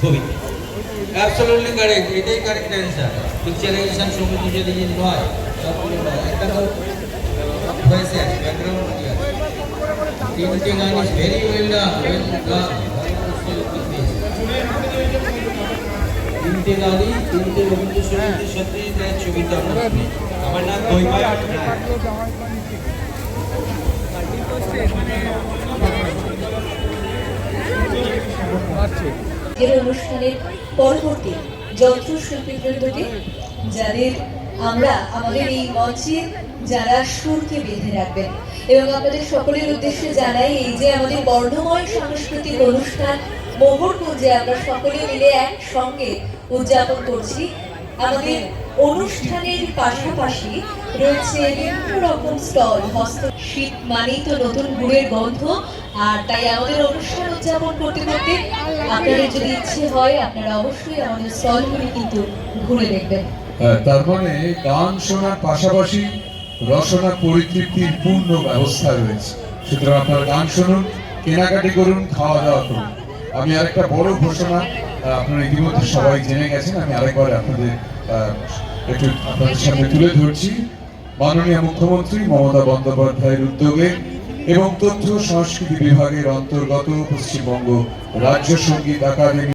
ছবিতে absolutely correct এটাই correct answer picturisation সমিতি যদি নয় তিনটে গান ইজ ভেরি তার ছবিতে আমার নাম। এর অনুষ্ঠানের পরবর্তী যন্ত্রশিল্পীবৃন্দকে যাদের আমরা আমাদের এই মঞ্চে যারা সুরকে বেঁধে রাখবেন। এবং আপনাদের সকলের উদ্দেশ্যে জানাই এই যে আমাদের বর্ণময় সাংস্কৃতিক অনুষ্ঠান মোহরকুঞ্জে আমরা সকলে মিলে একসঙ্গে উদযাপন করছি, আমাদের অনুষ্ঠানের পাশাপাশি রয়েছে বিভিন্ন রকম স্টল হস্ত শীত মানেই তো নতুন গুড়ের গন্ধ আর তাই আমাদের অনুষ্ঠান উদযাপন করতে করতে আপনাদের যদি ইচ্ছে হয় আপনারা অবশ্যই আমাদের স্টলগুলি কিন্তু ঘুরে দেখবেন। হ্যাঁ, তার মানে গান শোনার পাশাপাশি রসনা পরিতৃপ্তির পূর্ণ ব্যবস্থা রয়েছে। সুতরাং আপনারা গান শুনুন কেনাকাটি করুন খাওয়া দাওয়া করুন। আমি আরেকটা বড় ঘোষণা আপনারা ইতিমধ্যে সবাই জেনে গেছেন আমি আরেকবার আপনাদের একটু আপনাদের সামনে তুলে ধরছি। মাননীয় মুখ্যমন্ত্রী মমতা বন্দ্যোপাধ্যায়ের উদ্যোগে এবং তথ্য সংস্কৃতি বিভাগের অন্তর্গত পশ্চিমবঙ্গ রাজ্য সংগীত একাডেমি।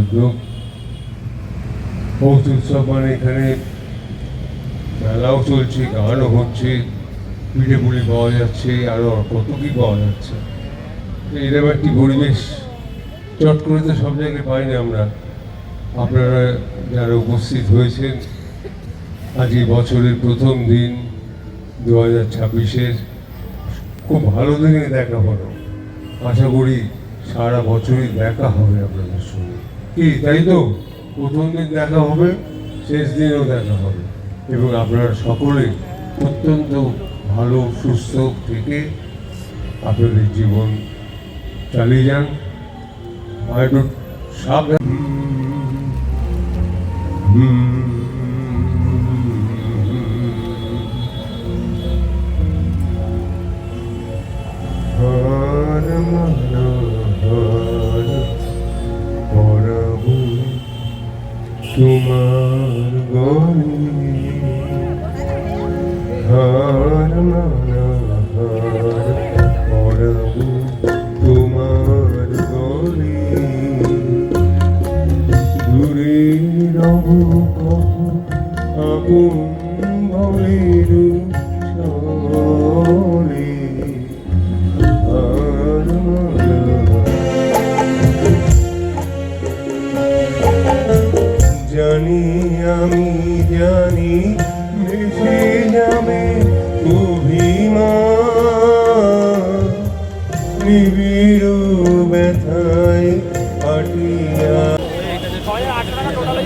উদ্যোগ, পৌষ উৎসব মানে এখানে মেলাও চলছে, গানও হচ্ছে, পিঠে পুলি পাওয়া যাচ্ছে আরও কত কি পাওয়া যাচ্ছে। এরকম একটি পরিবেশ, চট করে তো সব জায়গায় পাই না আমরা। আপনারা যারা উপস্থিত হয়েছেন, আজ এই বছরের প্রথম দিন, দু হাজার ছাব্বিশের। খুব ভালো দিনে দেখা হলো। আশা করি সারা বছরই দেখা হবে আপনাদের সঙ্গে। কি, তাই তো? প্রথম দিন দেখা হবে, শেষ দিনেও দেখা হবে। এবং আপনারা সকলে অত্যন্ত ভালো, সুস্থ থেকে আপনাদের জীবন চালিয়ে যান। আর একটু সাবধান। হার হার মানা পরাবু তোমার গলে দূরে রব আগুন ভবের চলে জানি আমি জানি টোটাল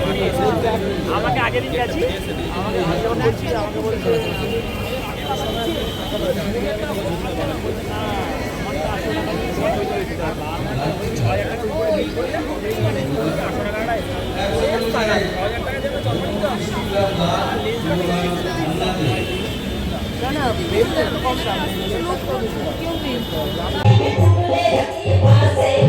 আমাকে আগে দিন গেছি আমাকে বলছি আমাকে আমরা নিউজ থেকে পাখি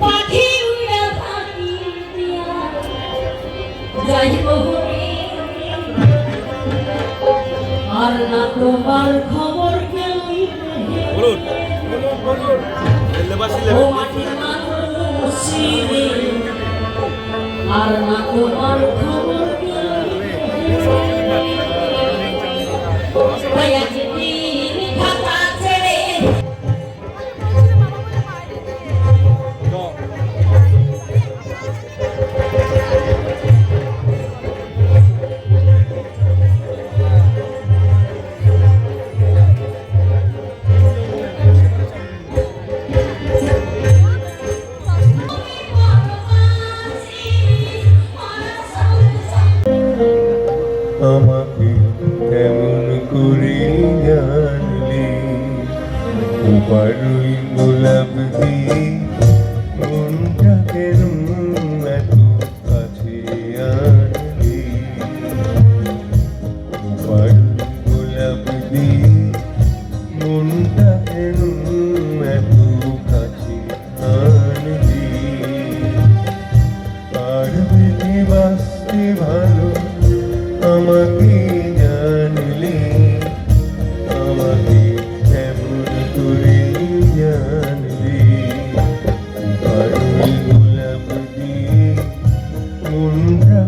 ফাঁকি দিয়া যাইব আর না তোমার খবর কেউ আর না তোমার খবর কেউ വഴുയും ഗുലാബി Thank you. ஒன்றா